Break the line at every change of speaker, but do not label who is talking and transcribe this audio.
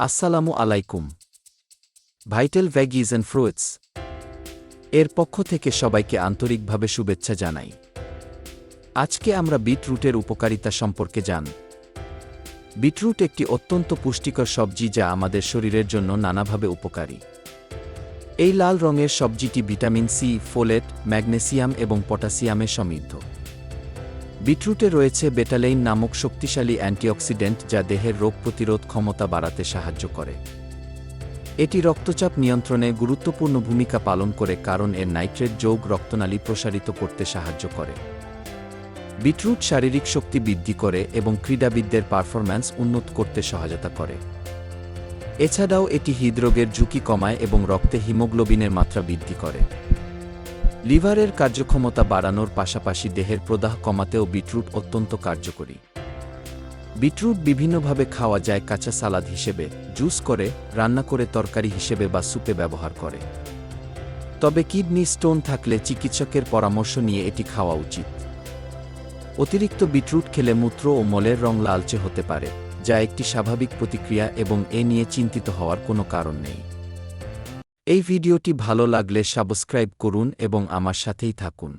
আসসালামু আলাইকুম। Vital ভ্যাগিজ and fruits এর পক্ষ থেকে সবাইকে আন্তরিকভাবে শুভেচ্ছা জানাই। আজকে আমরা বিটরুটের উপকারিতা সম্পর্কে জান। বিটরুট একটি অত্যন্ত পুষ্টিকর সবজি যা আমাদের শরীরের জন্য নানাভাবে উপকারী। এই লাল রঙের সবজিটি ভিটামিন সি, ফোলেট, ম্যাগনেসিয়াম এবং পটাশিয়ামে সমৃদ্ধ। বিটরুটে রয়েছে বেটালেইন নামক শক্তিশালী অ্যান্টিঅক্সিডেন্ট যা দেহের রোগ প্রতিরোধ ক্ষমতা বাড়াতে সাহায্য করে। এটি রক্তচাপ নিয়ন্ত্রণে গুরুত্বপূর্ণ ভূমিকা পালন করে কারণ এর নাইট্রেট যৌগ রক্তনালী প্রসারিত করতে সাহায্য করে। বিটরুট শারীরিক শক্তি বৃদ্ধি করে এবং ক্রীড়াবিদদের পারফরম্যান্স উন্নত করতে সহায়তা করে। এছাড়াও এটি হৃদরোগের ঝুঁকি কমায় এবং রক্তে হিমোগ্লোবিনের মাত্রা বৃদ্ধি করে। লিভারের কার্যক্ষমতা বাড়ানোর পাশাপাশি দেহের প্রদাহ কমাতেও বিটরুট অত্যন্ত কার্যকরী। বিটরুট বিভিন্নভাবে খাওয়া যায় কাঁচা সালাদ হিসেবে, জুস করে, রান্না করে, তরকারি হিসেবে বা সুপে ব্যবহার করে। তবে কিডনি স্টোন থাকলে চিকিৎসকের পরামর্শ নিয়ে এটি খাওয়া উচিত। অতিরিক্ত বিটরুট খেলে মূত্র ও মলের রং লালচে হতে পারে, যা একটি স্বাভাবিক প্রতিক্রিয়া এবং এ নিয়ে চিন্তিত হওয়ার কোনো কারণ নেই। এই ভিডিওটি ভালো লাগলে সাবস্ক্রাইব করুন এবং আমার সাথেই থাকুন।